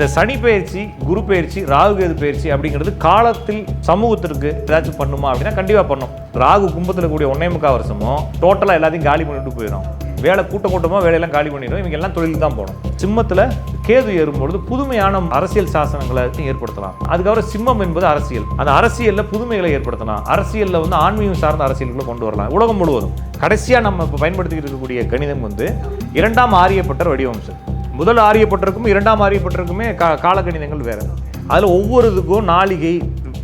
இந்த சனி பயிற்சி குரு பயிற்சி ராகு கேது பயிற்சி அப்படிங்கிறது காலத்தில் சமூகத்திற்கு ஏதாச்சும் பண்ணுமா அப்படின்னா கண்டிப்பாக பண்ணும். ராகு கும்பத்தில் கூடிய ஒன்னே முக்கால் வருஷமும் டோட்டலாக எல்லாத்தையும் காலி பண்ணிட்டு போயிடும் வேலை கூட்ட கூட்டமாக வேலையெல்லாம் காலி பண்ணிடும். இவங்க எல்லாம் தொழில் தான் போகணும். சிம்மத்தில் கேது ஏறும்பொழுது புதுமையான அரசியல் சாசனங்களை ஏற்படுத்தலாம். அதுக்கப்புறம் சிம்மம் என்பது அரசியல். அந்த அரசியலில் புதுமைகளை ஏற்படுத்தலாம். அரசியலில் வந்து ஆன்மீகம் சார்ந்த அரசியலுக்குள்ள கொண்டு வரலாம். உலகம் முழுவதும். கடைசியாக நம்ம இப்போ பயன்படுத்திக்கிட்டு இருக்கக்கூடிய கணிதம் வந்து இரண்டாம் ஆரியப்பட்டர் வடிவம்சம் முதல் ஆரியப்பட்டிருக்கும் இரண்டாம் ஆரியப்பட்டிருக்குமே கா காலக்கணிதங்கள் வேறு. அதில் ஒவ்வொரு இதுக்கும் நாளிகை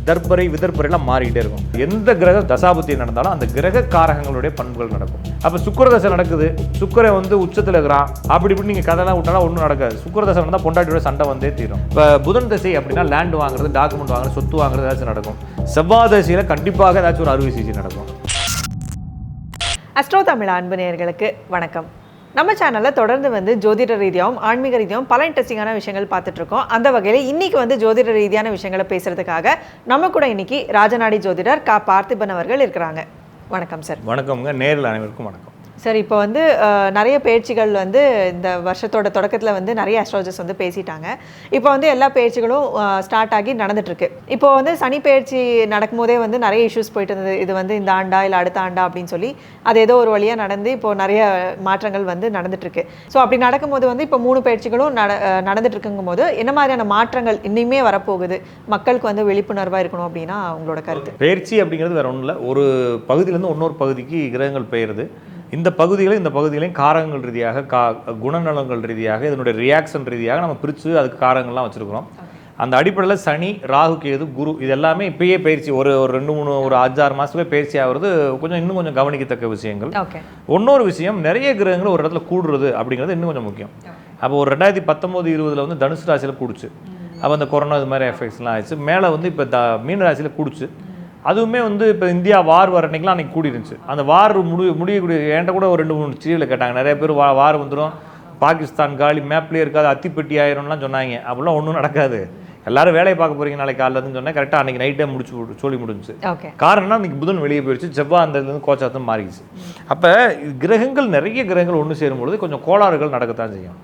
தர்ப்பரை விதர்ப்பரைலாம் மாறிக்கிட்டே இருக்கும். எந்த கிரக தசாபுத்தி நடந்தாலும் அந்த கிரக காரகங்களுடைய பண்புகள் நடக்கும். அப்போ சுக்கிரதசை நடக்குது. சுக்கரை வந்து உச்சத்தில் இருக்கிறான். அப்படி இப்படி நீங்கள் கதைலாம் விட்டாலும் ஒன்றும் நடக்காது. சுக்கிரதசை நடந்தால் பொண்டாட்டியோட சண்டை வந்தே தீரும். இப்போ புதன் தசை அப்படின்னா லேண்ட் வாங்குறது டாக்குமெண்ட் வாங்குறது சொத்து வாங்குறது ஏதாச்சும் நடக்கும். செவ்வாய் தசையில் கண்டிப்பாக ஏதாச்சும் ஒரு அறுவை சிகிச்சை நடக்கும். அஸ்ட்ரோ தமிழ் அன்பு நேர்களுக்கு வணக்கம். நம்ம சேனலில் தொடர்ந்து வந்து ஜோதிட ரீதியாகவும் ஆன்மீக ரீதியாகவும் பல இன்ட்ரெஸ்டிங்கான விஷயங்கள் பார்த்துட்ருக்கோம் அந்த வகையில் இன்றைக்கி வந்து ஜோதிட ரீதியான விஷயங்களை பேசுகிறதுக்காக நம்ம கூட இன்னைக்கு ராஜநாடி ஜோதிடர் கா பார்த்திபன் அவர்கள் இருக்கிறாங்க. வணக்கம் சார் வணக்கம்ங்க. நேரில் அனைவருக்கும் வணக்கம். சார் இப்போ வந்து நிறைய பயிற்சிகள் வந்து இந்த வருஷத்தோட தொடக்கத்தில் வந்து நிறைய அஸ்ட்ராலஜர்ஸ் வந்து பேசிட்டாங்க. இப்போ வந்து எல்லா பேச்சுகளும் ஸ்டார்ட் ஆகி நடந்துட்டுருக்கு. இப்போ வந்து சனி பயிற்சி நடக்கும்போதே வந்து நிறைய இஷ்யூஸ் போயிட்டு இருந்தது. இது வந்து இந்த ஆண்டா இல்லை அடுத்த ஆண்டா அப்படின்னு சொல்லி அது ஏதோ ஒரு வழியாக நடந்து இப்போ நிறைய மாற்றங்கள் வந்து நடந்துட்டுருக்கு. ஸோ அப்படி நடக்கும்போது வந்து இப்போ மூணு பயிற்சிகளும் நட நடந்துட்டு போது என்ன மாதிரியான மாற்றங்கள் இன்னுமே வரப்போகுது? மக்களுக்கு வந்து விழிப்புணர்வாக இருக்கணும் அப்படின்னா உங்களோட கருத்து. பயிற்சி அப்படிங்கிறது வேற ஒன்றும் இல்லை. ஒரு பகுதியிலேருந்து இன்னொரு பகுதிக்கு கிரகங்கள் பெயருது. இந்த பகுதிகளை இந்த பகுதிகளையும் காரகங்கள் ரீதியாக கா குணநலங்கள் ரீதியாக இதனுடைய ரியாக்ஷன் ரீதியாக நம்ம பிரித்து அதுக்கு காரங்கள்லாம் வச்சுருக்கிறோம். அந்த அடிப்படையில் சனி ராகு கேது குரு இது எல்லாமே இப்பயே பயிற்சி ஒரு ஒரு ரெண்டு மூணு ஒரு அஞ்சாறு மாதத்துலேயே பயிற்சி ஆகிறது கொஞ்சம் இன்னும் கொஞ்சம் கவனிக்கத்தக்க விஷயங்கள். இன்னொரு விஷயம் நிறைய கிரகங்கள் ஒரு இடத்துல கூடுறது அப்படிங்கிறது இன்னும் கொஞ்சம் முக்கியம். அப்போ ஒரு ரெண்டாயிரத்தி பத்தொம்போது இருபதுல வந்து தனுசு ராசியில் கூடுச்சு. அப்போ அந்த கொரோனா இது மாதிரி எஃபெக்ட்ஸ்லாம் ஆயிடுச்சு. மேலே வந்து இப்போ த மீன ராசியில் கூடுச்சு. அதுவுமே வந்து இப்போ இந்தியா வார் வர அன்னைக்கெலாம் அன்றைக்கி கூடி இருந்துச்சு அந்த வார் முடி முடியக்கூடிய என்கிட்ட கூட ஒரு ரெண்டு மூணு சீரியல் கேட்டாங்க. நிறைய பேர் வா வார் வந்துடும் பாகிஸ்தான் காலி மேப்லேயே இருக்காது அத்திப்பெட்டி ஆயிரும்லாம் சொன்னாங்க. அப்படிலாம் ஒன்றும் நடக்காது. எல்லாரும் வேலையை பார்க்க போறீங்க நாளைக்கு காலையிலன்னு சொன்னேன். கரெக்டாக அன்றைக்கி நைட்டே முடிச்சு சொல்லி முடிஞ்சுச்சு. ஓகே காரணம்னா இன்னைக்கு புதன் வெளியே போயிடுச்சு செவ்வாய் அந்த இதுலேருந்து கோச்சாத்தம் மாறிடுச்சு. அப்போ கிரகங்கள் நிறைய கிரகங்கள் ஒன்று சேரும்பொழுது கொஞ்சம் கோளாறுகள் நடக்கத்தான் செய்யும்.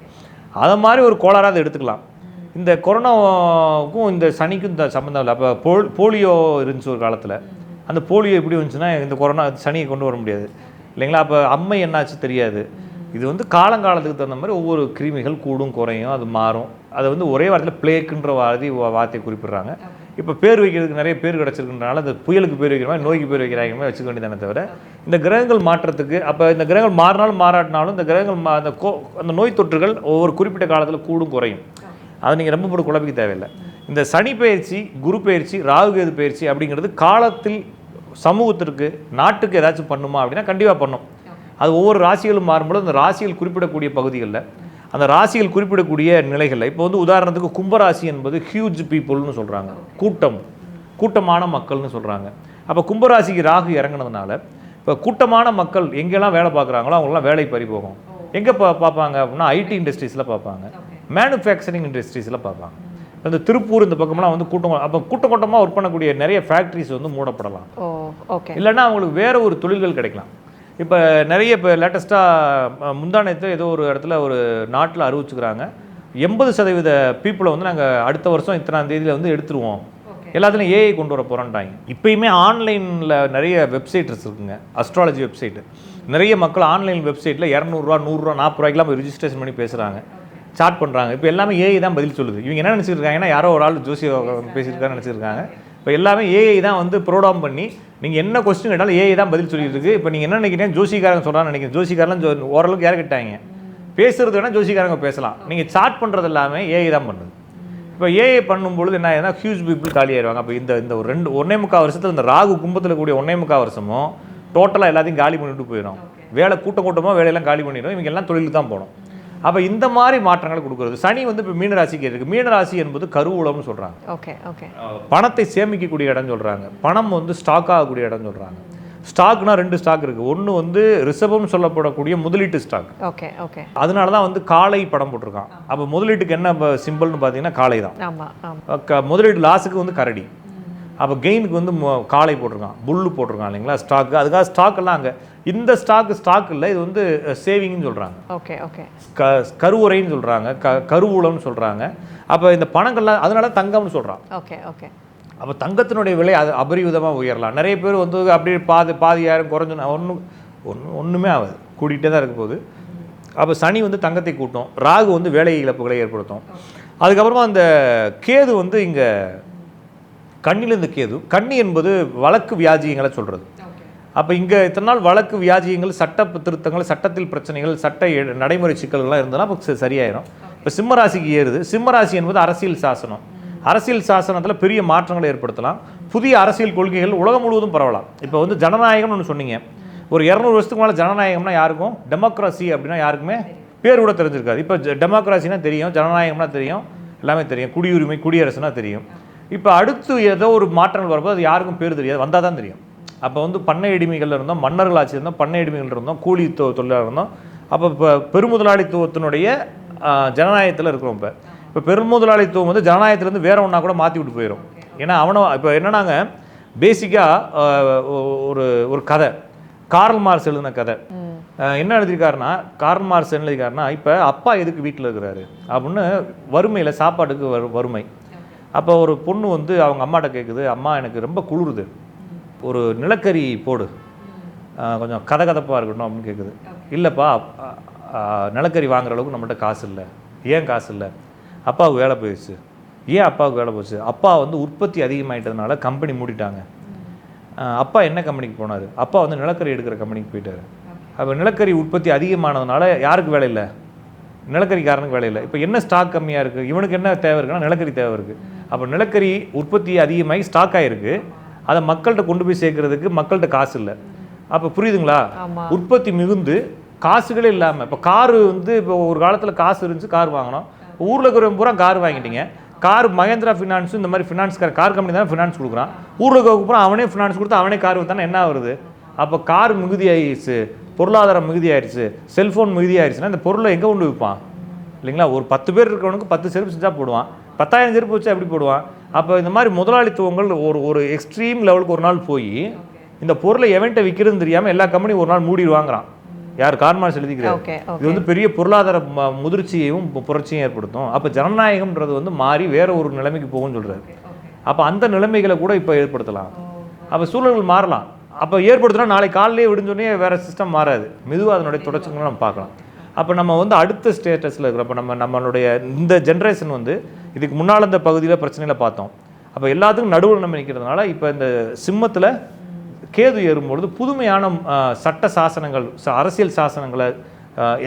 அதை மாதிரி ஒரு கோளாறாக அதை எடுத்துக்கலாம். இந்த கொரோனாவுக்கும் இந்த சனிக்கும் இந்த சம்மந்தம் இல்லை. அப்போ போல் போலியோ இருந்துச்சு ஒரு காலத்தில். அந்த போலியோ எப்படி வந்துச்சுன்னா இந்த கொரோனா சனியை கொண்டு வர முடியாது. இல்லைங்களா? அப்போ அம்மை என்னாச்சு தெரியாது. இது வந்து காலங்காலத்துக்கு தகுந்த மாதிரி ஒவ்வொரு கிருமிகள் கூடும் குறையும் அது மாறும். அதை வந்து ஒரே வார்த்தையில் பிளேக்குன்ற வார்த்தை வார்த்தையை குறிப்பிடுறாங்க. இப்போ பேர் வைக்கிறதுக்கு நிறைய பேர் கிடச்சிருக்குன்றனால இந்த புயலுக்கு பேர் வைக்கிற மாதிரி நோய்க்கு பேர் வைக்கிறாங்க மாதிரி வச்சுக்க வேண்டியதானே தவிர இந்த கிரகங்கள் மாற்றத்துக்கு அப்போ இந்த கிரகங்கள் மாறினாலும் மாறாட்டினாலும் இந்த கிரகங்கள் மா அந்த கோ அந்த நோய் தொற்றுகள் ஒவ்வொரு குறிப்பிட்ட காலத்தில் கூடும் குறையும். அதை நீங்கள் ரொம்ப போட்டு குழப்பிக்க தேவையில்லை. இந்த சனி பயிற்சி குரு பயிற்சி ராகுகேது பயிற்சி அப்படிங்கிறது காலத்தில் சமூகத்திற்கு நாட்டுக்கு ஏதாச்சும் பண்ணுமா அப்படின்னா கண்டிப்பாக பண்ணும். அது ஒவ்வொரு ராசிகளும் மாறும்போது அந்த ராசிகள் குறிப்பிடக்கூடிய பகுதிகளில் அந்த ராசிகள் குறிப்பிடக்கூடிய நிலைகளில் இப்போ வந்து உதாரணத்துக்கு கும்பராசி என்பது ஹியூஜ் பீப்புள்னு சொல்கிறாங்க கூட்டம் கூட்டமான மக்கள்னு சொல்கிறாங்க அப்போ கும்பராசிக்கு ராகு இறங்குனதுனால இப்போ கூட்டமான மக்கள் எங்கெல்லாம் வேலை பார்க்குறாங்களோ அவங்களாம் வேலை பறி போகும். எங்கே பா பார்ப்பாங்க அப்படின்னா ஐடி இண்டஸ்ட்ரீஸில் பார்ப்பாங்க. மேனுஃபேக்சரிங் இண்டஸ்ட்ரீஸில் பார்ப்பாங்க. இந்த திருப்பூர் இந்த பக்கம்லாம் வந்து கூட்டம் அப்போ கூட்ட கூட்டமாக ஒர்க் பண்ணக்கூடிய நிறைய ஃபேக்ட்ரிஸ் வந்து மூடப்படலாம். இல்லைன்னா அவங்களுக்கு வேற ஒரு தொழில்கள் கிடைக்கலாம். இப்போ நிறைய இப்போ லேட்டஸ்ட்டாக முந்தானத்து ஏதோ ஒரு இடத்துல ஒரு நாட்டில் அறிவிச்சுக்கிறாங்க. எண்பது சதவீத பீப்புளை வந்து நாங்கள் அடுத்த வருஷம் இத்தனாம் தேதியில் வந்து எடுத்துருவோம். எல்லாத்துலையும் ஏஐ கொண்டு வர போகிறோன்றாங்க இப்பயுமே ஆன்லைனில் நிறைய வெப்சைட்ஸ் இருக்குங்க. அஸ்ட்ராலஜி வெப்சைட் நிறைய மக்கள் ஆன்லைன் வெப்சைட்டில் இரநூறுவா நூறுரூவா நாற்பது ரூபாய்க்குலாம் போய் ரிஜிஸ்ட்ரேஷன் பண்ணி பேசுகிறாங்க சாட் பண்ணுறாங்க இப்போ எல்லாமே ஏஐ தான் பதில் சொல்லுது. இவங்க என்ன நினச்சிருக்காங்கன்னா யாரோ ஒரு ஆள் ஜோசி பேசியிருக்கான்னு நினச்சிருக்காங்க. இப்போ எல்லாமே ஏஐ தான் வந்து ப்ரோக்ராம் பண்ணி நீங்கள் என்ன கொஸ்டின் கேட்டாலும் ஏஐ தான் பதில் சொல்லிட்டு இருக்கு. இப்போ நீங்கள் என்ன நினைக்கிறீங்க? ஜோசிக்காரங்க சொல்கிறான்னு நினைக்கிறேன் ஜோசிக்காரெலாம் ஓரளவுக்கு இறக்கிட்டாங்க பேசுறது வேணால் ஜோசிக்காரங்க பேசலாம். நீங்கள் சாட் பண்ணுறது எல்லாமே ஏஐ தான் பண்ணுது. இப்போ ஏஐ பண்ணும்பொழுது என்ன ஆகுதுன்னா ஹியூஜ் பீப்புள் காலி ஆயிடுவாங்க அப்போ இந்த இந்த ஒரு ரெண்டு ஒன்னே முக்கால் வருஷத்தில் இந்த ராகு கும்பத்தில் கூடிய ஒன்னே முக்கால் வருஷமும் டோட்டலாக எல்லாத்தையும் காலி பண்ணிட்டு போயிடும். வேலை கூட்டம் கூட்டமாக வேலையெல்லாம் காலி பண்ணிடும். இவங்க எல்லாம் தொழிலுக்கு தான் போகணும். அப்போ இந்த மாதிரி மாற்றங்களை கொடுக்குறது. சனி வந்து இப்போ மீனராசிக்கு இருக்குது மீனராசி என்பது கருவூலம்னு சொல்கிறாங்க ஓகே ஓகே. பணத்தை சேமிக்கக்கூடிய இடம் சொல்கிறாங்க பணம் வந்து ஸ்டாக் ஆகக்கூடிய இடம் சொல்கிறாங்க ஸ்டாக்னா ரெண்டு ஸ்டாக் இருக்குது ஒன்று வந்து ரிசர்வ்னு சொல்லப்படக்கூடிய முதலீட்டு ஸ்டாக் ஓகே ஓகே. அதனால தான் வந்து காளை படம் போட்டிருக்கான். அப்போ முதலீட்டுக்கு என்ன சிம்பிள்னு பார்த்தீங்கன்னா காளை தான். முதலீடு லாஸுக்கு வந்து கரடி. அப்போ கெயினுக்கு வந்து காளை போட்டிருக்கான் புல்லு போட்டிருக்கான் இல்லைங்களா ஸ்டாக்கு அதுக்காக ஸ்டாக் எல்லாம் அங்கே இந்த ஸ்டாக்கு ஸ்டாக் இல்லை இது வந்து சேவிங்னு சொல்கிறாங்க ஓகே ஓகே க கருவுரைன்னு சொல்கிறாங்க க கருவூலம்னு சொல்கிறாங்க அப்போ இந்த பணங்கள்லாம் அதனால தங்கம்னு சொல்கிறான் ஓகே ஓகே அப்போ தங்கத்தினுடைய விலை அது அபரிவிதமாக உயரலாம். நிறைய பேர் வந்து அப்படியே பாதி பாதியாயிரம் குறைஞ்சு ஒன்றும் ஒன்றும் ஒன்றுமே ஆகாது. கூட்டிகிட்டே தான் இருக்க போகுது. அப்போ சனி வந்து தங்கத்தை கூட்டும். ராகு வந்து வேலை இழப்புகளை ஏற்படுத்தும். அதுக்கப்புறமா அந்த கேது வந்து இங்கே கண்ணிலிருந்து கேது. கண்ணி என்பது வழக்கு வியாஜியங்களை சொல்கிறது அப்போ இங்கே இத்தனை நாள் வழக்கு வியாஜியங்கள் சட்ட திருத்தங்கள் சட்டத்தில் பிரச்சனைகள் சட்ட நடைமுறை சிக்கல்கள்லாம் இருந்ததுன்னா அப்போ ச- சரியாயிரும். இப்போ சிம்மராசிக்கு ஏறுது. சிம்மராசி என்பது அரசியல் சாசனம். அரசியல் சாசனத்தில் பெரிய மாற்றங்களை ஏற்படுத்தலாம். புதிய அரசியல் கொள்கைகள் உலகம் முழுவதும் பரவலாம். இப்போ வந்து ஜனநாயகம்னு ஒன்று சொன்னீங்க. ஒரு இரநூறு வருஷத்துக்கு மேலே ஜனநாயகம்னா யாருக்கும்? டெமோக்ரஸி அப்படின்னா யாருக்குமே? பேர் கூட தெரிஞ்சிருக்காது. இப்போ டெமோக்ரஸினா தெரியும் ஜனநாயகம்னா தெரியும் எல்லாமே தெரியும். குடியுரிமை குடியரசுனா தெரியும். இப்போ அடுத்து ஏதோ ஒரு மாற்றங்கள் வரும்போது அது யாருக்கும் பேர் தெரியாது வந்தால் தான் தெரியும். அப்போ வந்து பண்ணை அடிமைகள் இருந்தோம் மன்னர்கள் ஆட்சி இருந்தோம் பண்ணை அடிமைகள் இருந்தோம் கூலி தொ தொழிலாளர் இருந்தோம். அப்போ இப்போ பெருமுதலாளித்துவத்தினுடைய ஜனநாயகத்தில் இருக்கிறோம் இப்போ. இப்போ பெருமுதலாளித்துவம் வந்து ஜனநாயகத்துலேருந்து வேற ஒன்றா கூட மாற்றி விட்டு போயிடும் ஏன்னா அவனை இப்போ என்னன்னாங்க பேசிக்காக ஒரு ஒரு கதை. கார்ல் மார்ஸ் எழுதின கதை. என்ன எழுதியிருக்காருன்னா கார்ல் மார்ஸ் என்ன எழுதியிருக்காருன்னா இப்போ அப்பா எதுக்கு வீட்டில் இருக்கிறாரு? அப்படின்னு வறுமையில் சாப்பாட்டுக்கு வறுமை. அப்போ ஒரு பொண்ணு வந்து அவங்க அம்மாட்ட கேட்குது அம்மா எனக்கு ரொம்ப குளிருது. ஒரு நிலக்கரி போடு. கொஞ்சம் கதை கதப்பாக இருக்கட்டும் அப்படின்னு கேட்குது இல்லைப்பா நிலக்கரி வாங்குற அளவுக்கு நம்மகிட்ட காசு இல்லை. ஏன் காசு இல்லை? அப்பாவுக்கு வேலை போயிடுச்சு. ஏன் அப்பாவுக்கு வேலை போச்சு? அப்பா வந்து உற்பத்தி அதிகமாயிட்டதுனால கம்பெனி மூடிட்டாங்க. அப்பா என்ன கம்பெனிக்கு போனார்? அப்பா வந்து நிலக்கரி எடுக்கிற கம்பெனிக்கு போயிட்டாரு. அப்போ நிலக்கரி உற்பத்தி அதிகமானதுனால யாருக்கு வேலை இல்லை? நிலக்கரிக்காரனுக்கு வேலை இல்லை. இப்போ என்ன ஸ்டாக் கம்மியாக இருக்குது இவனுக்கு என்ன தேவை இருக்குன்னா நிலக்கரி தேவை இருக்குது அப்போ நிலக்கரி உற்பத்தி அதிகமாகி ஸ்டாக் ஆகிருக்கு அதை மக்கள்கிட்ட கொண்டு போய் சேர்க்கறதுக்கு மக்கள்கிட்ட காசு இல்லை. அப்போ புரியுதுங்களா? உற்பத்தி மிகுந்து காசுகளே இல்லாமல் இப்போ காரு வந்து இப்போ ஒரு காலத்தில் காசு இருந்துச்சு கார் வாங்கினோம். ஊரில் இருக்கிறவங்க பூரா கார் வாங்கிட்டீங்க. கார் மகேந்திரா ஃபினான்ஸும் இந்த மாதிரி ஃபினான்ஸ் கார் கம்பெனி தான் ஃபினான்ஸ் கொடுக்குறான். ஊரில் இருக்கிறவங்க பூரா அவனே ஃபினான்ஸ் கொடுத்து அவனே கார் வித்தானா என்ன வருது அப்போ கார் மிகுதி ஆயிடுச்சு பொருளாதாரம் மிகுதி ஆயிடுச்சு செல்ஃபோன் மிகுதி ஆயிடுச்சுன்னா இந்த பொருளை எங்கே கொண்டு விற்பான்? இல்லைங்களா? ஒரு பத்து பேர் இருக்கிறவனுக்கு பத்து செருப்பு செஞ்சால் போடுவான். பத்தாயிரம் செருப்பு வச்சா எப்படி போடுவான்? அப்போ இந்த மாதிரி முதலாளித்துவங்கள் ஒரு ஒரு எக்ஸ்ட்ரீம் லெவலுக்கு ஒரு நாள் போய் இந்த பொருளை எவன்கிட்ட விற்கிறதுன்னு தெரியாமல் எல்லா கம்பெனியும் ஒரு நாள் மூடிடுவாங்கிறான். யார் கார்மாஸ் எழுதிக்கிறார்? இது வந்து பெரிய பொருளாதார முதிர்ச்சியையும் புரட்சியும் ஏற்படுத்தும். அப்போ ஜனநாயகம்ன்றது வந்து மாறி வேற ஒரு நிலைமைக்கு போகும்னு சொல்றாரு. அப்போ அந்த நிலைமைகளை கூட இப்போ ஏற்படுத்தலாம். அப்போ சூழல்கள் மாறலாம். அப்போ ஏற்படுத்தினா நாளைக்கு காலையிலே விடுஞ்சோடனே வேற சிஸ்டம் மாறாது. மெதுவாக அதனுடைய தொடர்ச்சிகளை நம்ம பார்க்கலாம். அப்போ நம்ம வந்து அடுத்த ஸ்டேட்டஸில் இருக்கிறப்ப நம்ம நம்மளுடைய இந்த ஜென்ரேஷன் வந்து இதுக்கு முன்னால் இந்த பகுதியில் பிரச்சனையில் பார்த்தோம். அப்போ எல்லாத்துக்கும் நடுவில் நம்ம நிற்கிறதுனால இப்போ இந்த சிம்மத்தில் கேது ஏறும்பொழுது புதுமையான சட்ட சாசனங்கள் அரசியல் சாசனங்களை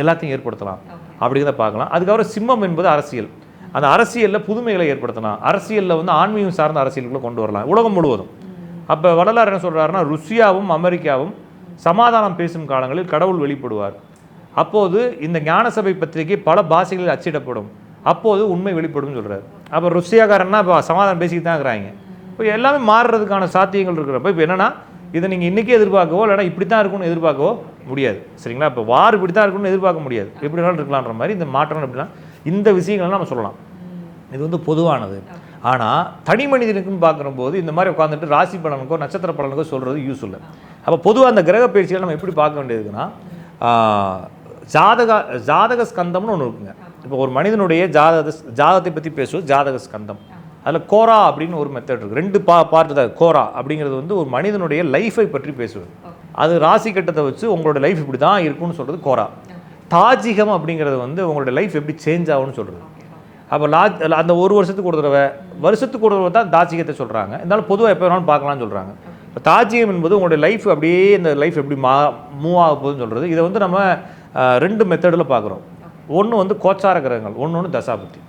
எல்லாத்தையும் ஏற்படுத்தலாம். அப்படிங்கிறத பார்க்கலாம். அதுக்கப்புறம் சிம்மம் என்பது அரசியல். அந்த அரசியலில் புதுமைகளை ஏற்படுத்தலாம். அரசியலில் வந்து ஆன்மீகம் சார்ந்த அரசியலுக்குள்ள கொண்டு வரலாம். உலகம் முழுவதும். அப்போ வள்ளலார் என்ன சொல்றாருன்னா ருசியாவும் அமெரிக்காவும் சமாதானம் பேசும் காலங்களில் கடவுள் வெளிப்படுவார். அப்போது இந்த ஞானசபை பத்திரிகை பல பாஷைகளில் அச்சிடப்படும். அப்போது உண்மை வெளிப்படும் சொல்கிறார் அப்போ ருசியாக்காரன்னா இப்போ சமாதானம் பேசிக்கிட்டு தான் இருக்கிறாங்க. இப்போ எல்லாமே மாறுறதுக்கான சாத்தியங்கள் இருக்கிறப்ப இப்போ என்னென்னா இதை நீங்கள் இன்றைக்கே எதிர்பார்க்கவோ இல்லைனா இப்படி தான் இருக்கும்னு எதிர்பார்க்கவோ முடியாது. சரிங்களா? இப்போ வார் இப்படி தான் இருக்கும்னு எதிர்பார்க்க முடியாது. எப்படி வேணாலும் இருக்கலான்ற மாதிரி இந்த மாற்றம் எப்படின்னா இந்த விஷயங்கள்லாம் நம்ம சொல்லலாம். இது வந்து பொதுவானது. ஆனால் தனி மனிதனுக்குன்னு பார்க்குறபோது இந்த மாதிரி உட்காந்துட்டு ராசி பலனுக்கோ நட்சத்திர பலனுக்கோ சொல்கிறது யூஸ் இல்லை அப்போ பொதுவாக அந்த கிரக பயிற்சிகளை நம்ம எப்படி பார்க்க வேண்டியதுன்னா ஜாதக ஜாதக ஸ்கந்தம்னு ஒன்று இருக்குங்க. இப்போ ஒரு மனிதனுடைய ஜாதக ஜாதகத்தை பற்றி பேசுவது ஜாதக ஸ்கந்தம். அதில் கோரா அப்படின்னு ஒரு மெத்தட் இருக்குது ரெண்டு பா பார்ட் தான் கோரா அப்படிங்கிறது வந்து ஒரு மனிதனுடைய லைஃபை பற்றி பேசுவது. அது ராசி கட்டத்தை வச்சு உங்களோட லைஃப் இப்படி தான் இருக்கும்னு சொல்கிறது கோரா. தாஜிகம் அப்படிங்கிறது வந்து உங்களோட லைஃப் எப்படி சேஞ்ச் ஆகும்னு சொல்கிறது அப்போ லா அந்த ஒரு வருஷத்துக்கு ஒரு தடவை வருஷத்துக்கு ஒரு தடவை தான் தாஜிகத்தை சொல்கிறாங்க இருந்தாலும் பொதுவாக எப்போ வேணாலும் பார்க்கலாம்னு சொல்கிறாங்க இப்போ தாஜிகம் என்பது உங்களுடைய லைஃப் அப்படியே இந்த லைஃப் எப்படி மா மூவ் ஆக போகுதுன்னு சொல்கிறது இதை வந்து நம்ம ரெண்டு மெத்தடில் பார்க்குறோம். ஒன்று வந்து கோச்சார கிரகங்கள் ஒன்று ஒன்று தசாபுத்தி.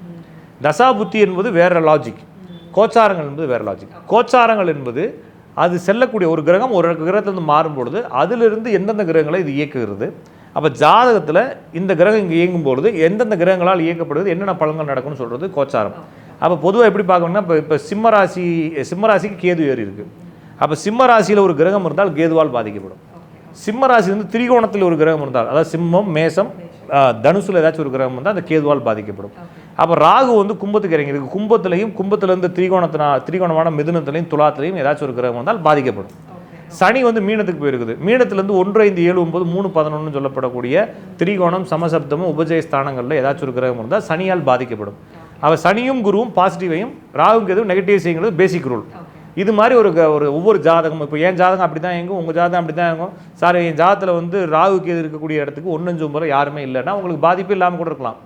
தசாபுத்தி என்பது வேற லாஜிக் கோச்சாரங்கள் என்பது வேற லாஜிக் கோச்சாரங்கள் என்பது அது செல்லக்கூடிய ஒரு கிரகம் ஒரு கிரகத்திலிருந்து மாறும் பொழுது அதிலிருந்து எந்தெந்த கிரகங்களை இது இயக்குகிறது. அப்போ ஜாதகத்தில் இந்த கிரகம் இங்கே இயங்கும் பொழுது எந்தெந்த கிரகங்களால் இயக்கப்படுது என்னென்ன பலன்கள் நடக்கும்னு சொல்கிறது கோச்சாரம். அப்போ பொதுவாக எப்படி பார்க்கணும்னா இப்போ இப்போ சிம்மராசி சிம்மராசிக்கு கேது ஏறி இருக்குது அப்போ சிம்ம ராசியில் ஒரு கிரகம் இருந்தால் கேதுவால் பாதிக்கப்படும். சிம்ம ராசி வந்து திரிகோணத்தில் ஒரு கிரகம் இருந்தால் அதாவது சிம்மம் மேசம் தனுசுல ஏதாச்சும் ஒரு கிரகம் இருந்தால் அந்த கேதுவால் பாதிக்கப்படும். அப்போ ராகு வந்து கும்பத்துக்கு இறங்கியிருக்கு கும்பத்துலையும் கும்பத்துலேருந்து திரிகோணத்தினா திரிகோணமான மிதுனத்துலையும் துலாத்துலையும் ஏதாச்சும் ஒரு கிரகம் வந்தால் பாதிக்கப்படும். சனி வந்து மீனத்துக்கு போயிருக்குது. மீனத்துலேருந்து ஒன்று ஐந்து ஏழு ஒன்பது மூணு பதினொன்று சொல்லப்படக்கூடிய திரிகோணம் சமசப்தமும் உபஜய ஸ்தானங்களில் ஏதாச்சும் ஒரு கிரகம் இருந்தால் சனியால் பாதிக்கப்படும். அவ சனியும் குருவும் பாசிட்டிவையும் ராகுக்கு எதுவும் நெகட்டிவ் செய்யுங்கிறது பேசிக் ரூல் இது மாதிரி ஒரு ஒரு ஒவ்வொரு ஜாதகம் இப்போ என் ஜாதகம் அப்படி தான் எங்கும் உங்கள் ஜாதகம் அப்படி தான் எங்கும் சார் என் ஜாதகத்தில் வந்து ராகுக்கு எது இருக்கக்கூடிய இடத்துக்கு ஒன்னஞ்சு முறை யாருமே இல்லைன்னா உங்களுக்கு பாதிப்பு இல்லாமல் கூட இருக்கலாம்.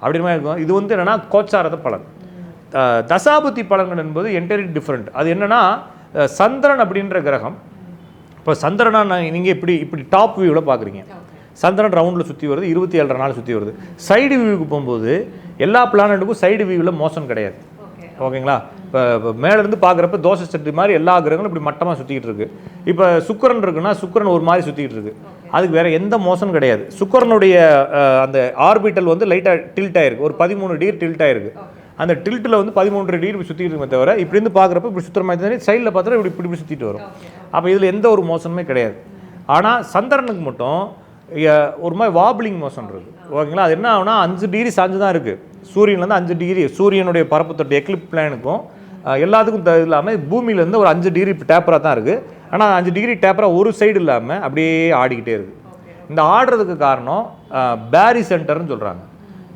அப்படி மாதிரி இருக்கும். இது வந்து என்னன்னா கோச்சாரத பலன். தசாபுத்தி பலன்கள் என்பது என்டையர்லி டிஃப்ரெண்ட் அது என்னன்னா சந்திரன் அப்படின்ற கிரகம். இப்போ சந்திரனா நீங்கள் இப்படி இப்படி டாப் வியூவில் பார்க்குறீங்க சந்திரன் ரவுண்டில் சுற்றி வருது இருபத்தி ஏழரை நாள் சுற்றி வருது. சைடு வியூவுக்கு போகும்போது எல்லா பிளானட்டுக்கும் சைடு வியூவில் மோசம் கிடையாது. ஓகேங்களா? இப்போ மேலேருந்து பார்க்குறப்ப தோசை சட்டி மாதிரி எல்லா கிரகங்களும் இப்படி மட்டமாக சுற்றிக்கிட்டு இருக்கு. இப்போ சுக்கிரன் இருக்குன்னா சுக்கிரன் ஒரு மாதிரி சுற்றிக்கிட்டு இருக்கு. அதுக்கு வேறு எந்த மோசமும் கிடையாது. சுக்கரனுடைய அந்த ஆர்பிட்டல் வந்து லைட்டாக டில்ட் ஆயிருக்கு. ஒரு பதிமூணு டிகிரி டில்ட் ஆயிருக்கு. அந்த டில்ட்டில் வந்து பதிமூன்று டிகிரி இப்படி சுற்றிட்டு இருக்குமே தவிர இப்படி இருந்து பார்க்குறப்ப இப்படி சுற்றுற மாதிரி தானே சைடில் பார்த்தா இப்படி இப்படி இப்படி சுற்றிட்டு வரும். அப்போ இதில் எந்த ஒரு மோசமுமே கிடையாது. ஆனால் சந்திரனுக்கு மட்டும் ஒரு மாதிரி வாபிளிங் மோசம் இருக்குது ஓகேங்களா? அது என்ன ஆகுனா அஞ்சு டிகிரி சாஞ்சு தான் இருக்குது சூரியன்லேருந்து அஞ்சு டிகிரி. சூரியனுடைய பரப்பு தொட்டு எக்லிப் பிளானுக்கும் எல்லாத்துக்கும் த இல்லாமல் பூமியிலேருந்து ஒரு அஞ்சு டிகிரி டேப்பராக தான் இருக்குது ஆனால் அஞ்சு டிகிரி டேப்பராக ஒரு சைடு இல்லாமல் அப்படியே ஆடிக்கிட்டே இருக்குது இந்த ஆடுறதுக்கு காரணம் பேரி சென்டர்னு சொல்கிறாங்க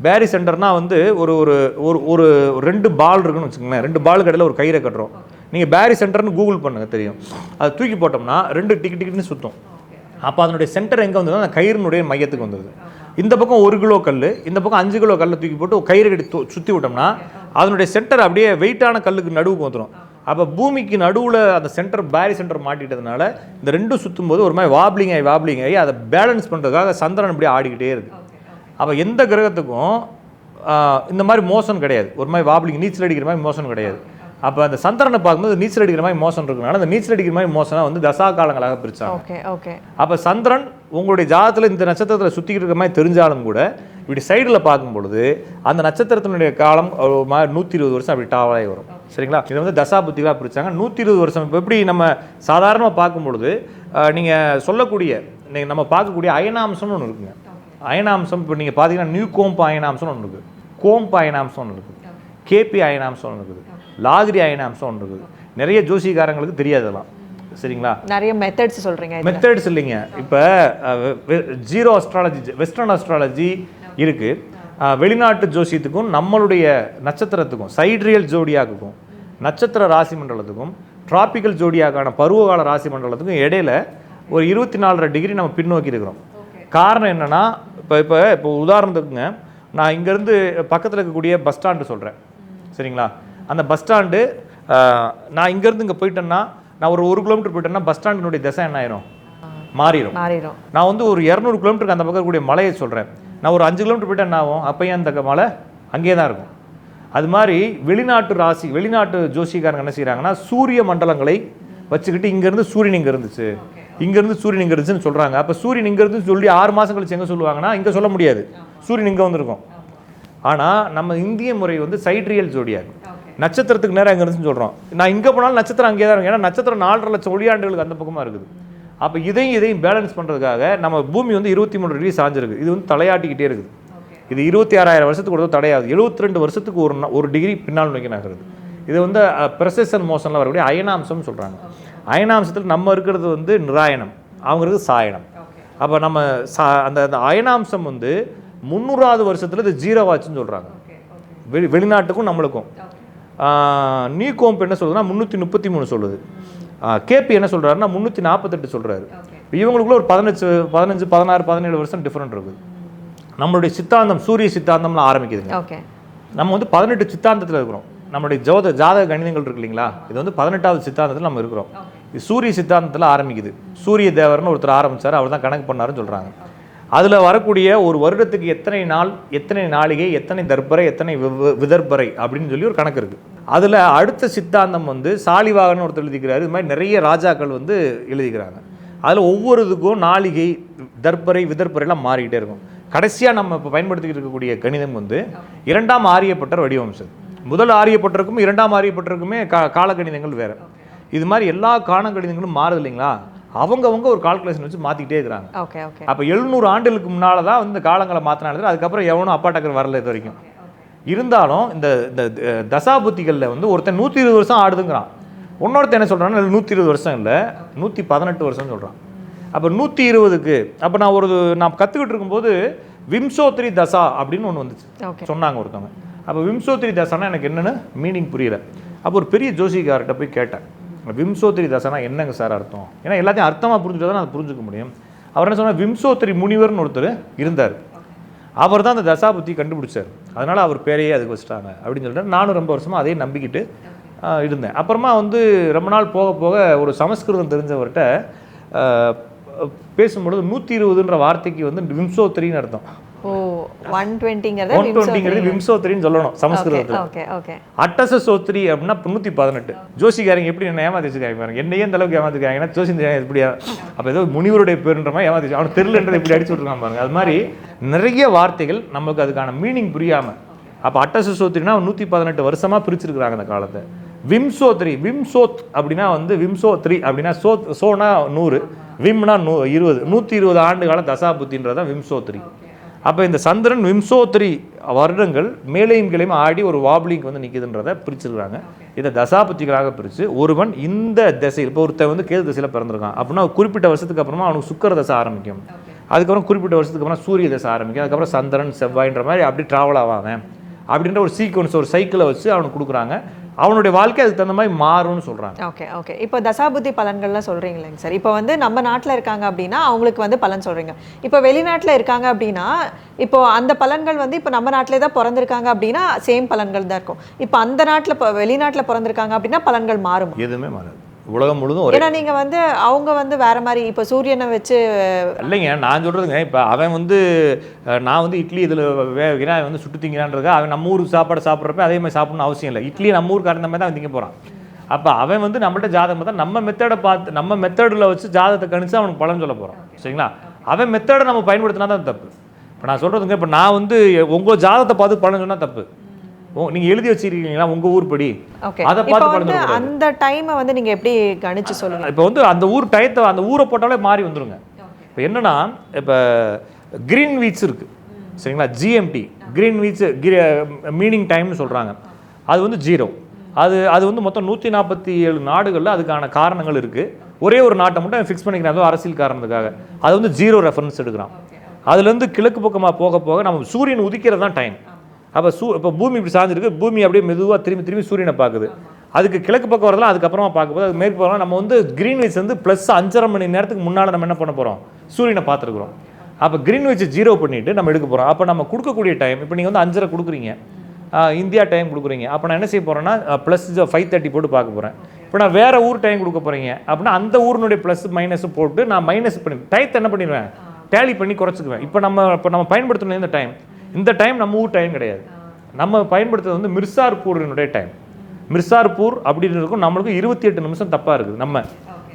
பேரி சென்டர்னால் வந்து ஒரு ஒரு ஒரு ஒரு ரெண்டு பால் இருக்குன்னு வச்சுக்கோங்களேன். ரெண்டு பால் கடையில் ஒரு கயிறை கட்டுறோம். நீங்கள் பேரி சென்டர்னு கூகுள் பண்ணுங்கள் தெரியும். அதை தூக்கி போட்டோம்னா ரெண்டு டிக்கெட் டிக்கெட்னு சுற்றும் அப்போ அதனுடைய சென்டர் எங்கே வந்ததுன்னா அந்த கயிறுனுடைய மையத்துக்கு வந்தது. இந்த பக்கம் ஒரு கிலோ கல் இந்த பக்கம் அஞ்சு கிலோ கல்லை தூக்கி போட்டு கயிறு கட்டி சுற்றி விட்டோம்னா அதனுடைய சென்டர் அப்படியே வெயிட்டான கல்லுக்கு நடுவுக்கு வந்துடும் அப்போ பூமிக்கு நடுவில் அந்த சென்டர் பேரி சென்டர் மாட்டிட்டதுனால இந்த ரெண்டும் சுற்றும் போது ஒரு மாதிரி வாப்ளிங் ஆகி வாப்ளிங் ஆகி அதை பேலன்ஸ் பண்ணுறதுக்காக சந்திரன் அப்படியே ஆடிக்கிட்டே இருக்கு. அப்போ எந்த கிரகத்துக்கும் இந்த மாதிரி மோசம் கிடையாது. ஒரு மாதிரி வாப்ளிங் நீச்சல் அடிக்கிற மாதிரி மோசம் கிடையாது. அப்போ அந்த சந்திரனை பார்க்கும்போது நீச்சல் அடிக்கிற மாதிரி மோசம் இருக்கனால அந்த நீச்சல் அடிக்கிற மாதிரி மோசம்னா வந்து தசா காலங்களாக பிரிச்சாங்க. Okay okay. அப்போ சந்திரன் உங்களுடைய ஜாதகத்தில் இந்த நட்சத்திரத்தில் சுற்றிக்கிட்டு இருக்க மாதிரி தெரிஞ்சாலும் கூட இப்படி சைடில் பார்க்கும் பொழுது அந்த நட்சத்திரத்தினுடைய காலம் நூற்றி இருபது வருஷம் அப்படி டாவலாகி வரும். சரிங்களா? இது வந்து தசா புத்திகளாக பிரிச்சாங்க. நூற்றி இருபது வருஷம் இப்போ எப்படி நம்ம சாதாரணமாக பார்க்கும் பொழுது நீங்கள் சொல்லக்கூடிய நீங்கள் நம்ம பார்க்கக்கூடிய அயனாம்சம்னு ஒன்று இருக்குங்க. அயனாம்சம் இப்போ நீங்கள் பார்த்தீங்கன்னா நியூ கோம்ப் அயனாம்சம்னு ஒன்று இருக்குது கோம்ப் அயனாம்சம் ஒன்று இருக்குது கேபி அயனாம்சம் ஒன்று இருக்குது. லாகிரி அயனாம்சம் ஒன்று இருக்குது. நிறைய ஜோசிகாரங்களுக்கு தெரியாதெல்லாம் சரிங்களா? நிறைய மெத்தட்ஸ் சொல்றீங்க இதுல. மெத்தட்ஸ் இல்லைங்க. இப்போ ஜீரோ அஸ்ட்ராலஜி வெஸ்டர்ன் அஸ்ட்ராலஜி இருக்கு. அஹ், வெளிநாட்டு ஜோசியத்துக்கும் நம்மளுடைய நட்சத்திரத்துக்கும் சைட்ரியல் ஜோடியாக்குக்கும் நட்சத்திர ராசி மண்டலத்துக்கும் டிராபிக்கல் ஜோடியாக்கான பருவகால ராசி மண்டலத்துக்கும் இடையில ஒரு இருபத்தி நாலரை டிகிரி நம்ம பின்னோக்கி இருக்கிறோம். காரணம் என்னன்னா இப்போ இப்போ இப்போ உதாரணத்துக்குங்க நான் இங்கேருந்து பக்கத்தில் இருக்கக்கூடிய பஸ் ஸ்டாண்டு சொல்கிறேன் சரிங்களா? அந்த பஸ் ஸ்டாண்டு நான் இங்கேருந்து இங்கே போயிட்டேன்னா நான் ஒரு ஒரு கிலோமீட்டர் போயிட்டேன்னா பஸ் ஸ்டாண்டினுடைய திசை என்ன ஆயிரும்? மாறிடும் மாறிடும் நான் வந்து ஒரு இரநூறு கிலோமீட்டருக்கு அந்த பக்கம் இருக்கக்கூடிய மலையை சொல்கிறேன் நான் ஒரு அஞ்சு கிலோமீட்டர் போயிட்டா என்ன ஆகும்? அப்பயும் அந்த மலை அங்கேயே தான் இருக்கும். அது மாதிரி வெளிநாட்டு ராசி வெளிநாட்டு ஜோசிக்காரங்க என்ன செய்கிறாங்கன்னா சூரிய மண்டலங்களை வச்சுக்கிட்டு இங்கேருந்து சூரியன் இங்கே இருந்துச்சு. இங்கேருந்து சூரியன் இங்கே இருந்துச்சுன்னு சொல்கிறாங்க அப்போ சூரியன் இங்கே இருந்து சொல்லி ஆறு மாதம் கழிச்சு எங்கே சொல்லுவாங்கன்னா இங்கே சொல்ல முடியாது. சூரியன் இங்கே வந்திருக்கும். ஆனால் நம்ம இந்திய முறை வந்து சைட்ரியல் ஜோடியாக நட்சத்திரத்துக்கு நேரம் எங்கே இருந்துச்சுன்னு சொல்கிறோம் நான் இங்கே போனாலும் நட்சத்திரம் அங்கேயே தான் இருக்கும். ஏன்னா நட்சத்திரம் நாலரை லட்சம் ஒளியாண்டுகளுக்கு அந்த பக்கமாக இருக்குது. அப்போ இதையும் இதையும் பேலன்ஸ் பண்ணுறதுக்காக நம்ம பூமி வந்து இருபத்தி மூணு டிகிரி சாஞ்சிருக்கு. இது வந்து தலையாட்டிக்கிட்டே இருக்குது. இது இருபத்தி ஆறாயிரம் வருஷத்துக்கு ஒரு தடையாது. 72 ரெண்டு வருஷத்துக்கு ஒரு ஒரு டிகிரி பின்னால் நோக்கி நகருது. இது வந்து பிரசேசன் மோஷனில் வரக்கூடிய அயனாம்சம்னு சொல்கிறாங்க அயனாம்சத்தில் நம்ம இருக்கிறது வந்து நிராயணம். அவங்க இருக்கிறது சாயனம் அப்போ நம்ம சா அந்த அந்த அயனாம்சம் வந்து முந்நூறாவது வருஷத்தில் இது ஜீரோ ஆச்சுன்னு சொல்கிறாங்க வெளி வெளிநாட்டுக்கும் நம்மளுக்கும். நியூ கோம்ப் என்ன சொல்லுதுன்னா முந்நூற்றி முப்பத்தி மூணு சொல்லுது. கேபி என்ன சொல்கிறாருன்னா முந்நூற்றி நாற்பத்தெட்டு சொல்கிறாரு இவங்களுக்குள்ள ஒரு பதினஞ்சு பதினஞ்சு பதினாறு பதினேழு வருஷம் டிஃப்ரெண்ட் இருக்குது. நம்மளுடைய சித்தாந்தம் சூரிய சித்தாந்தம்லாம் ஆரம்பிக்குதுங்க. ஓகே. நம்ம வந்து பதினெட்டு சித்தாந்தத்தில் இருக்கிறோம். நம்மளுடைய ஜோத ஜாதக கணிதங்கள் இருக்கு இல்லைங்களா? இது வந்து பதினெட்டாவது சித்தாந்தத்தில் நம்ம இருக்கிறோம். இது சூரிய சித்தாந்தத்தில் ஆரம்பிக்குது. சூரிய தேவர்னு ஒருத்தர் ஆரம்பிச்சார் அவர் தான் கணக்கு பண்ணாருன்னு சொல்கிறாங்க அதில் வரக்கூடிய ஒரு வருடத்துக்கு எத்தனை நாள் எத்தனை நாளிகை எத்தனை தர்பரை எத்தனை விதர்பரை அப்படின்னு சொல்லி ஒரு கணக்கு இருக்குது அதில் அடுத்த சித்தாந்தம் வந்து சாலிவாகன் ஒருத்தர் எழுதிக்கிறாரு. இது மாதிரி நிறைய ராஜாக்கள் வந்து எழுதிக்கிறாங்க. அதில் ஒவ்வொரு இதுக்கும் நாளிகை தர்பரை விதர்பரைலாம் மாறிக்கிட்டே இருக்கும். கடைசியாக நம்ம இப்போ பயன்படுத்திக்கிட்டு இருக்கக்கூடிய கணிதம் வந்து இரண்டாம் ஆரியப்பட்டர் வடிவம்சம் முதல் ஆரியப்பட்டருக்கும் இரண்டாம் ஆரியப்பட்டருக்குமே கா காலக்கணிதங்கள் வேறு. இது மாதிரி எல்லா கால கணிதங்களும் மாறுது இல்லைங்களா? அவங்கவங்க ஒரு கால்குலேஷன் வச்சு மாற்றிக்கிட்டே இருக்கிறாங்க. ஓகே ஓகே அப்போ எழுநூறு ஆண்டுகளுக்கு முன்னால் தான் வந்து இந்த காலங்களை மாற்றினாலும் அதுக்கப்புறம் எவனும் அப்பா டக்கர் வரல இது வரைக்கும். இருந்தாலும் இந்த இந்த தசாபுத்திகளில் வந்து ஒருத்தன் நூற்றி இருபது வருஷம் ஆடுதுங்கிறான். இன்னொருத்தன் என்ன சொல்கிறான்னா நூற்றி இருபது வருஷம் இல்லை நூற்றி பதினெட்டு வருஷம் சொல்கிறான் அப்போ நூற்றி இருபதுக்கு அப்போ நான் ஒரு நான் கற்றுக்கிட்டு இருக்கும்போது விம்சோத்ரி தசா அப்படின்னு ஒன்று வந்துச்சு. சொன்னாங்க ஒருத்தவங்க. அப்போ விம்சோத்ரி தசானா எனக்கு என்னன்னு மீனிங் புரியல. அப்போ ஒரு பெரிய ஜோசிகார்கிட்ட போய் கேட்டேன். விம்சோத்ரி தசனா என்னங்க சார் அர்த்தம்? ஏன்னா எல்லாத்தையும் அர்த்தமாக புரிஞ்சுட்டு தான் அதை புரிஞ்சுக்க முடியும். அவர் என்ன சொன்னால் விம்சோத்ரி முனிவர்னு ஒருத்தர் இருந்தார். அவர் தான் அந்த தசாபுத்தி கண்டுபிடிச்சார். அதனால் அவர் பேரையே அதுக்கு வச்சுட்டாங்க அப்படின்னு சொல்லிட்டு நானும் ரொம்ப வருஷமாக அதே நம்பிக்கிட்டு இருந்தேன். அப்புறமா வந்து ரொம்ப நாள் போக போக ஒரு சமஸ்கிருதம் தெரிஞ்சவர்கிட்ட பேசும்பொழுது நூற்றி இருபதுன்ற வார்த்தைக்கு வந்து விம்சோத்ரின்னு அர்த்தம். ஓ ஒன் டுவெண்ட்டிங்கிறது ஒன் டுவெண்ட்டிங்கிறது விம்சோத்ரின்னு சொல்லணும் சமஸ்கிருதத்தில். ஓகே ஓகே அட்டச சோத்ரி அப்படின்னா நூற்றி பதினெட்டு. ஜோசிக்காரங்க எப்படி என்ன ஏமாத்திச்சுக்காங்க பாருங்க. என்னையே இந்த அளவுக்கு ஏமாத்திருக்காங்கன்னா ஜோசி எப்படியா? அப்போ ஏதோ முனிவருடைய பேருன்ற மாதிரி ஏமாத்திச்சு. அவனுக்கு தெரியலன்றது எப்படி அடிச்சு விட்ருக்கான் பாருங்க. அது மாதிரி நிறைய வார்த்தைகள் நமக்கு அதுக்கான மீனிங் புரியாமல் அப்போ அட்டச சோத்ரினா நூற்றி பதினெட்டு வருஷமாக பிரிச்சிருக்கிறாங்க அந்த காலத்தை. விம்சோத்ரி விம்சோத் அப்படின்னா வந்து விம்சோத்ரி அப்படின்னா சோத் சோனா நூறு விம்னா நூ இருபது நூற்றி இருபது ஆண்டு கால தசாபுத்தின்றதான் விம்சோத்ரி. அப்போ இந்த சந்திரன் விம்சோத்ரி வருடங்கள் மேலையும் கிளையும் ஆடி ஒரு வாப்லிங் வந்து நிற்குதுன்றதை பிரிச்சிருக்காங்க இதை தசாபுத்திகளாக பிரித்து ஒருவன் இந்த திசையில் இப்போ ஒருத்தன் வந்து கேது திசையில் பிறந்திருக்கான். அப்படின்னா குறிப்பிட்ட வருஷத்துக்கு அப்புறமா அவனுக்கு சுக்கர தசை ஆரம்பிக்கும். அதுக்கப்புறம் குறிப்பிட்ட வருஷத்துக்கு அப்புறம் சூரிய தசை ஆரம்பிக்கும். அதுக்கப்புறம் சந்திரன் செவ்வாய்ன்ற மாதிரி அப்படி ட்ராவல் ஆவாங்க அப்படின்ற ஒரு சீக்வன்ஸ் ஒரு சைக்கிளை வச்சு அவனுக்கு கொடுக்குறாங்க. அவனுடைய வாழ்க்கை அதுக்கு தகுந்த மாதிரி மாறும்னு சொல்கிறாங்க ஓகே ஓகே இப்போ தசாபுத்தி பலன்கள்லாம் சொல்கிறீங்களேங்க சார். இப்போ வந்து நம்ம நாட்டில் இருக்காங்க அப்படின்னா அவங்களுக்கு வந்து பலன் சொல்கிறீங்க இப்போ வெளிநாட்டில் இருக்காங்க அப்படின்னா இப்போ அந்த பலன்கள் வந்து இப்போ நம்ம நாட்டிலே தான் பிறந்திருக்காங்க அப்படின்னா சேம் பலன்கள் தான் இருக்கும். இப்போ அந்த நாட்டில் இப்போ வெளிநாட்டில் பிறந்திருக்காங்க அப்படின்னா பலன்கள் மாறும்? எதுவுமே மாறாது. உலகம் முழுதும் ஒரே ஏன்னா நீங்கள் வந்து அவங்க வந்து வேற மாதிரி இப்போ சூரியனை வச்சு இல்லைங்க நான் சொல்கிறதுங்க இப்போ அவன் வந்து நான் வந்து இட்லி இதில் வே விநாயகர் வந்து சுட்டு திங்கிறான்றதுக்கு அவன் நம்ம ஊருக்கு சாப்பாடு சாப்பிட்றப்ப அதே மாதிரி சாப்பிடணும் அவசியம் இல்லை. இட்லி நம்ம ஊருக்கு அந்த மாதிரி தான் அவன் திங்க போகிறான் அப்போ அவன் வந்து நம்மள்ட்ட ஜாதகம் பார்த்தா நம்ம மெத்தடை பார்த்து நம்ம மெத்தடில் வச்சு ஜாதகத்தை கணிச்சு அவனுக்கு பலன் சொல்ல போகிறான் சரிங்களா? அவன் மெத்தடை நம்ம பயன்படுத்தினா தான் தப்பு. இப்போ நான் சொல்கிறதுங்க இப்போ நான் வந்து உங்கள் ஜாதகத்தை பார்த்து பலன் சொன்னால் தப்பு. நீங்கள் எழுதி வச்சிருக்கீங்களா? உங்கள் ஊர் படி அதை பார்த்து. அந்த டைமை வந்து நீங்கள் எப்படி கணிச்சு சொல்லுங்க இப்போ வந்து அந்த ஊர் டயத்தை அந்த ஊரை போட்டாலே மாறி வந்துருங்க. இப்போ என்னன்னா இப்போ கிரீன் வீட்ஸ் இருக்கு. சரிங்களா? ஜிஎம்டி கிரீன் வீட்ஸ் மீனிங் டைம்னு சொல்கிறாங்க அது வந்து ஜீரோ அது அது வந்து மொத்தம் நூற்றி நாற்பத்தி ஏழு நாடுகளில் அதுக்கான காரணங்கள் இருக்குது ஒரே ஒரு நாட்டை மட்டும் ஃபிக்ஸ் பண்ணிக்கிறேன். அதுவும் அரசியல் காரணத்துக்காக. அது வந்து ஜீரோ ரெஃபரன்ஸ் எடுக்கிறான். அதுலேருந்து கிழக்கு பக்கமாக போக போக நம்ம சூரியன் உதிக்கிறது தான் டைம் அப்போ சூ இப்போ பூமி இப்படி சாஞ்சிருக்கு பூமி அப்படியே மெதுவாக திரும்பி திரும்பி சூரியனை பார்க்குது. அதுக்கு கிழக்கு பக்கம் வரலாம் அதுக்கப்புறமா பார்க்கும்போது அது மேற்கு போகலாம் நம்ம வந்து கிரீன்விச் வந்து ப்ளஸ் அஞ்சரை மணி நேரத்துக்கு முன்னால் நம்ம என்ன பண்ண போகிறோம் சூரியனை பார்த்துருக்குறோம். அப்போ கிரீன்விச் ஜீரோ பண்ணிவிட்டு நம்ம எடுக்க போகிறோம் அப்போ நம்ம கொடுக்கக்கூடிய டைம் இப்போ நீங்கள் வந்து அஞ்சரை கொடுக்குறீங்க. இந்தியா டைம் கொடுக்குறீங்க. அப்போ நான் என்ன செய்ய போகிறேன்னா ப்ளஸ் ஃபைவ் தேர்ட்டி போட்டு பார்க்க போகிறேன் இப்போ நான் வேறு ஊர் டைம் கொடுக்க போகிறீங்க அப்படின்னா அந்த ஊரினுடைய ப்ளஸ் மைனஸ் போட்டு நான் மைனஸ் பண்ணி டயத்தை என்ன பண்ணிடுவேன்? டேலி பண்ணி குறைச்சிக்குவேன். இப்போ நம்ம இப்போ நம்ம பயன்படுத்தணும் இந்த டைம் இந்த டைம் நம்ம ஊர் டைம் கிடையாது. நம்ம பயன்படுத்துறது வந்து மிர்சார்பூரினுடைய டைம் மிர்சார்பூர் அப்படின்னு இருக்கும் நம்மளுக்கு இருபத்தி எட்டு நிமிஷம் தப்பாக இருக்குது. நம்ம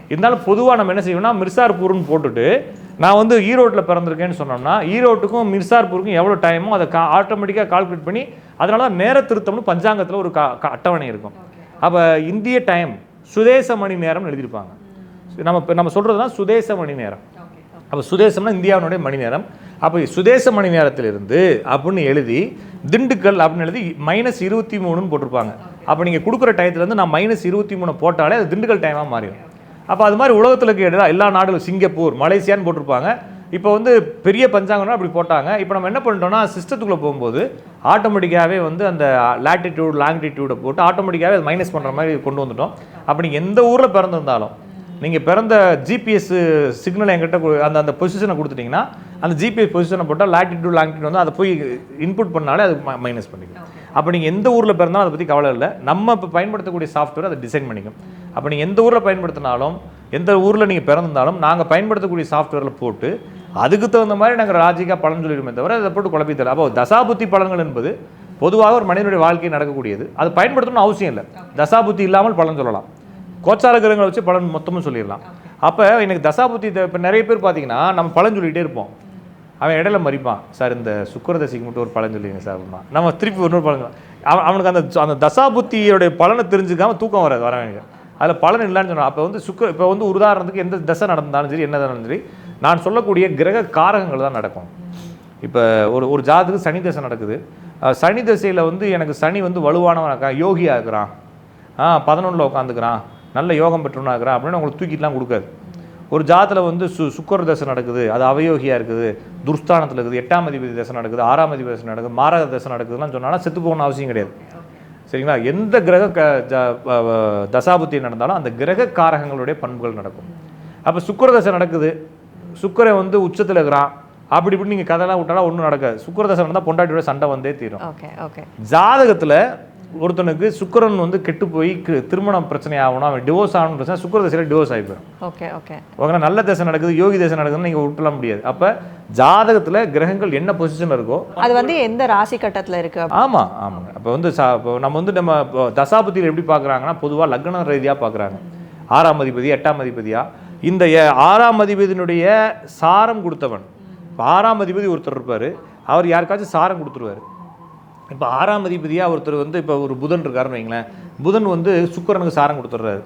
இருந்தாலும் பொதுவாக நம்ம என்ன செய்வோம்னா மிர்சார்பூர்னு போட்டுட்டு நான் வந்து ஈரோட்டில் பிறந்திருக்கேன்னு சொன்னோம்னா ஈரோட்டுக்கும் மிர்சார்பூருக்கும் எவ்வளோ டைமோ அதை கா ஆட்டோமேட்டிக்காக கால்குலேட் பண்ணி அதனால தான் நேர திருத்தம்னு பஞ்சாங்கத்தில் ஒரு கா கா- அட்டவணை இருக்கும். அப்போ இந்திய டைம் சுதேச மணி நேரம்னு எழுதியிருப்பாங்க. நம்ம இப்ப நம்ம சொல்கிறது தான் சுதேச மணி நேரம். அப்போ சுதேசம்னா இந்தியாவினுடைய மணி நேரம். அப்போ சுதேச மணி நேரத்திலிருந்து அப்படின்னு எழுதி திண்டுக்கல் அப்படின்னு எழுதி மைனஸ் இருபத்தி மூணுன்னு போட்டிருப்பாங்க. அப்போ நீங்கள் கொடுக்குற டயத்துலேருந்து நான் மைனஸ் இருபத்தி மூணு போட்டாலே அது திண்டுக்கல் டைமாக மாறிடும். அப்போ அது மாதிரி உலகத்தில் இருக்க எல்லா- நாடுகளும் சிங்கப்பூர் மலேசியான்னு போட்டிருப்பாங்க. இப்போ வந்து பெரிய பஞ்சாங்கம்னா அப்படி போட்டாங்க. இப்போ நம்ம என்ன பண்ணிட்டோம்னா சிஸ்டத்துக்குள்ளே போகும்போது ஆட்டோமேட்டிக்காகவே வந்து அந்த லாட்டிடியூட் லாங்கிடியூடை போட்டு ஆட்டோமேட்டிக்காகவே அது மைனஸ் பண்ணுற மாதிரி கொண்டு வந்துட்டோம். அப்படி நீங்கள் எந்த ஊரில் பிறந்திருந்தாலும் நீங்கள் பிறந்த ஜிபிஎஸ் சிக்னல் என்கிட்ட அந்த அந்த பொசிஷனை கொடுத்துட்டீங்கன்னா அந்த ஜிபிஎஸ் பொசிஷனை போட்டால் லாட்டிடியூட் லாங்கிடியூட் வந்து அதை போய் இன்புட் பண்ணாலே அது மைனஸ் பண்ணிக்கும். அப்போ நீங்கள் எந்த ஊரில் பிறந்தாலும் அதை பற்றி கவலை இல்லை. நம்ம இப்போ பயன்படுத்தக்கூடிய சாஃப்ட்வேர் அதை டிசைன் பண்ணிக்கும். அப்போ நீங்கள் எந்த ஊரில் பயன்படுத்தினாலும் எந்த ஊரில் நீங்கள் பிறந்திருந்தாலும் நாங்கள் பயன்படுத்தக்கூடிய சாஃப்ட்வேரில் போட்டு அதுக்கு தகுந்த மாதிரி நாங்கள் ராஜிக்காக பலன் சொல்லிடுமே தவிர அதை போட்டு குழப்பி தரல அப்போ தசாபுத்தி பலன்கள் என்பது பொதுவாக ஒரு மனிதனுடைய வாழ்க்கையில் நடக்கக்கூடியது. அது பயன்படுத்தணும்னு அவசியம் இல்லை. தசாபுத்தி இல்லாமல் பலன் சொல்லலாம். கோச்சார கிரகங்களை வச்சு பலன் மொத்தமும் சொல்லிடலாம். அப்போ எனக்கு தசாபுத்தி இப்போ நிறைய பேர் பார்த்தீங்கன்னா நம்ம பலன் சொல்லிகிட்டே இருப்போம். அவன் இடையில மறிப்பான். சார் இந்த சுக்கர தசைக்கு மட்டும் ஒரு பலன் சொல்லிங்க சார் நம்ம திருப்பி இன்னொரு பலன் அவன் அவனுக்கு அந்த அந்த தசாபுத்தியோடைய பலனை தெரிஞ்சுக்காம தூக்கம் வராது வரவங்க அதில் பலன் இல்லைன்னு சொன்னான் அப்போ வந்து சுக்கர இப்போ வந்து ஒரு உதாரணத்துக்கு எந்த தசை நடந்தாலும் சரி என்ன நடந்தாலும் சரி நான் சொல்லக்கூடிய கிரக காரகங்கள் தான் நடக்கும். இப்போ ஒரு ஒரு ஜாதத்துக்கு சனி தசை நடக்குது. சனி தசையில் வந்து எனக்கு சனி வந்து வலுவானவன் இருக்கான் யோகியாக இருக்கிறான். ஆ பதினொன்றில் உட்காந்துக்கிறான் நல்ல யோகம் பெற்றவனா இருக்கிறான் அப்படின்னு உங்களுக்கு தூக்கிட்டுலாம் கொடுக்காது. ஒரு ஜாதத்தில் வந்து சு சுக்கர தசை நடக்குது அது அவயோகியாக இருக்குது துர்ஸ்தானத்தில் இருக்குது எட்டாம் அதிபதி தசை நடக்குது ஆறாம் அதிபதி தசை நடக்குது மாரக தசை நடக்குதுலாம் சொன்னாலும் செத்து போகணும்னு அவசியம் கிடையாது. சரிங்களா? எந்த கிரக க தசாபுத்தி நடந்தாலும் அந்த கிரக காரகங்களுடைய பண்புகள் நடக்கும். அப்போ சுக்கிர தசை நடக்குது சுக்கிரன் வந்து உச்சத்தில் இருக்கிறான் அப்படி இப்படி நீங்கள் கதைலாம் விட்டாலும் ஒன்றும் நடக்காது. சுக்கிர தசை நடந்தால் பொண்டாட்டியோட சண்டை வந்தே தீரும். ஓகே ஓகே ஜாதகத்தில் ஒருத்தனுக்கு சுக்கிரன் வந்து கெட்டு போய் திருமணம் பிரச்சனை ஆகணும் அவன் டிவோர்ஸ் ஆகணும் பிரச்சனை சுக்கிர தசையில் டிவோர்ஸ் ஆகி போயிடும். ஓகே ஓகே உங்களை நல்ல தசை நடக்குது யோகி தசை நடக்குதுன்னு நீங்கள் விட்டுல முடியாது. அப்போ ஜாதகத்தில் கிரகங்கள் என்ன பொசிஷன் இருக்கோ அது வந்து எந்த ராசி கட்டத்துல இருக்கு? ஆமாம் ஆமாங்க அப்போ வந்து இப்போ நம்ம வந்து நம்ம இப்போ தசாபதியில் எப்படி பார்க்குறாங்கன்னா பொதுவாக லக்ன ரீதியாக பார்க்குறாங்க ஆறாம் அதிபதி எட்டாம் அதிபதியா? இந்த ஆறாம் அதிபதியினுடைய சாரம் கொடுத்தவன். இப்போ ஆறாம் அதிபதி ஒருத்தர் இருப்பார். அவர் யாருக்காச்சும் சாரம் கொடுத்துருவாரு. இப்போ ஆறாம் அதிபதியாக ஒருத்தர் வந்து இப்போ ஒரு புதன் இருக்காருன்னு வைங்களேன். புதன் வந்து சுக்கரனுக்கு சாரம் கொடுத்துட்றாரு.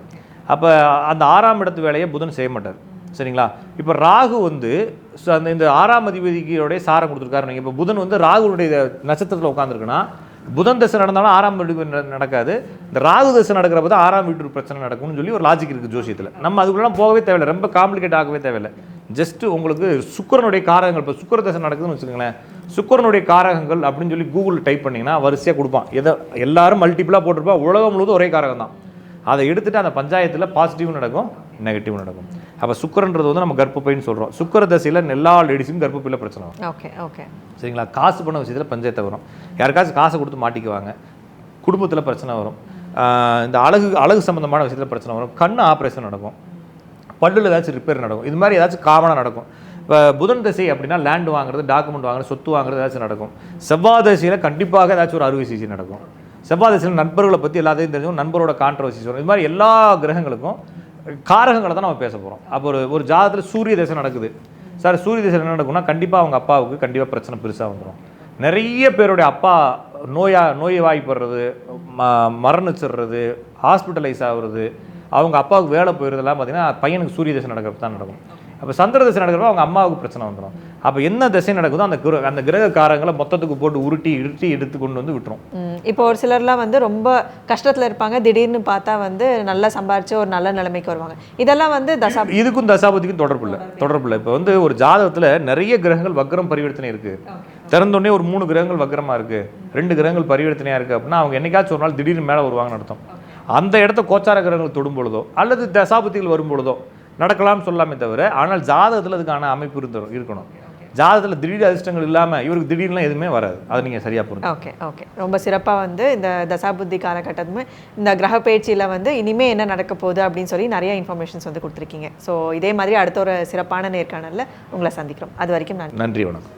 அப்போ அந்த ஆறாம் இடத்து வேலையை புதன் செய்ய மாட்டார். சரிங்களா? இப்போ ராகு வந்து அந்த இந்த ஆறாம் அதிபதியோடைய சாரம் கொடுத்துருக்காரு நீங்கள் இப்போ புதன் வந்து ராகுனுடைய நட்சத்திரத்தில் உட்காந்துருக்குன்னா புதன் தசை நடந்தாலும் ஆறாம் வீடு ந- நடக்காது. இந்த ராகு தசை நடக்கிறப்ப தான் ஆறாம் வீட்டு பிரச்சனை நடக்கும்னு சொல்லி ஒரு லாஜிக் இருக்குது ஜோசியத்தில். நம்ம அதுக்குள்ளலாம் போகவே தேவையில்லை. ரொம்ப காம்ப்ளிகேட் ஆகவே தேவையில்லை. ஜஸ்ட் உங்களுக்கு சுக்கிரனுடைய காரகங்கள் இப்போ சுக்கிர தசை நடக்குதுன்னு வச்சுக்கோங்களேன். சுக்கிரனுடைய காரகங்கள் அப்படின்னு சொல்லி கூகுள் டைப் பண்ணிங்கன்னா வரிசையாக கொடுப்பான். எதை எல்லாரும் மல்டிபிளாக போட்டிருப்பா. உலகம் முழுவதும் ஒரே காரகம் தான். அதை எடுத்துட்டு அந்த பஞ்சாயத்தில் பாசிட்டிவ் நடக்கும் நெகட்டிவ் நடக்கும். அப்போ சுக்கிரன்றது வந்து நம்ம கர்ப்பப்பைன்னு சொல்கிறோம் சுக்கிர தசையில் எல்லா லேடிஸுக்கும் கர்ப்பப்பையில் பிரச்சனை வரும். ஓகே ஓகே சரிங்களா? காசு பண்ண விஷயத்தில் பஞ்சாயத்து வரும். யாருக்காச்சும் காசை கொடுத்து மாட்டிக்குவாங்க. குடும்பத்தில் பிரச்சனை வரும். இந்த அழகு அழகு சம்மந்தமான விஷயத்தில் பிரச்சனை வரும். கண் ஆப்ரேஷன் நடக்கும். பல்லில் ஏதாச்சும் ரிப்பேர் நடக்கும். இது மாதிரி ஏதாச்சும் காமனாக நடக்கும். இப்போ புதன் தசை அப்படின்னா லேண்ட் வாங்குறது டாக்குமெண்ட் வாங்குறது சொத்து வாங்குறது ஏதாச்சும் நடக்கும். செவ்வாய் தசையில் கண்டிப்பாக ஏதாச்சும் ஒரு அறுவை சிகிச்சை நடக்கும். செவ்வாய் தசையில் நண்பர்களை பற்றி எல்லாத்தையும் தெரிஞ்சுக்கும் நண்பரோட கான்ட்ரவர்சிஸ் வரும் இது மாதிரி எல்லா கிரகங்களுக்கும் காரகங்களை தான் நம்ம பேச போகிறோம் அப்போ ஒரு ஒரு ஜாதத்தில் சூரிய தசை நடக்குது. சார் சூரிய தசை என்ன நடக்கும்னா கண்டிப்பாக அவங்க அப்பாவுக்கு கண்டிப்பாக பிரச்சனை பெருசாக வந்துடும் நிறைய பேருடைய அப்பா நோயா நோய் வாய்ப்படுறது ம மரணிச்சிடுறது ஹாஸ்பிட்டலைஸ் ஆகுறது அவங்க அப்பாவுக்கு வேலை போயிருந்தெல்லாம் பார்த்தீங்கன்னா பையனுக்கு சூரிய தசை நடக்கிறது தான் நடக்கும். அப்போ சந்திர தசை நடக்கிறப்ப அவங்க அம்மாவுக்கு பிரச்சனை வந்துடும் அப்போ என்ன திசை நடக்குதோ அந்த கிர அந்த கிரக காரங்களை மொத்தத்துக்கு போட்டு உருட்டி இருட்டி எடுத்து கொண்டு வந்து விட்டுரும். இப்போ ஒரு சிலர்லாம் வந்து ரொம்ப கஷ்டத்துல இருப்பாங்க. திடீர்னு பார்த்தா வந்து நல்லா சம்பாரிச்சு ஒரு நல்ல நிலைமைக்கு வருவாங்க. இதெல்லாம் வந்து தசா இதுக்கும் தசாபதிக்கும் தொடர்பு இல்லை. தொடர்பு இல்லை. இப்போ வந்து ஒரு ஜாதகத்தில் நிறைய கிரகங்கள் வக்ரம் பரிவர்த்தனை இருக்கு. திறந்தோடனே ஒரு மூணு கிரகங்கள் வக்ரமா இருக்கு. ரெண்டு கிரகங்கள் பரிவர்த்தனையா இருக்கு அப்படின்னா அவங்க என்னைக்காச்சும் ஒரு நாள் திடீர்னு மேலே வருவாங்கன்னு அர்த்தம். அந்த இடத்த கோச்சார கிரகங்கள் தொடும் பொழுதோ அல்லது தசாபதிகள் வரும் பொழுதோ நடக்கலாம்னு சொல்லாமே தவிர ஆனால் ஜாதகத்தில் அதுக்கான அமைப்பு இருந்து இருக்கணும். ஜாதகத்தில் திடீர் அதிர்ஷ்டங்கள் இல்லாமல் இவருக்கு திடீர்லாம் எதுவுமே வராது. அதை நீங்கள் சரியாக புரிஞ்சு ஓகே ஓகே. ரொம்ப சிறப்பாக வந்து இந்த தசாபுத்தி காலகட்டத்துமே இந்த கிரக பயிற்சியில் வந்து இனிமே என்ன நடக்க போகுது அப்படின்னு சொல்லி நிறைய இன்ஃபர்மேஷன்ஸ் வந்து கொடுத்துருக்கீங்க. ஸோ இதே மாதிரி அடுத்த ஒரு சிறப்பான நேர்காணலில் உங்களை சந்திக்கிறோம். அது வரைக்கும் நன்றி வணக்கம்.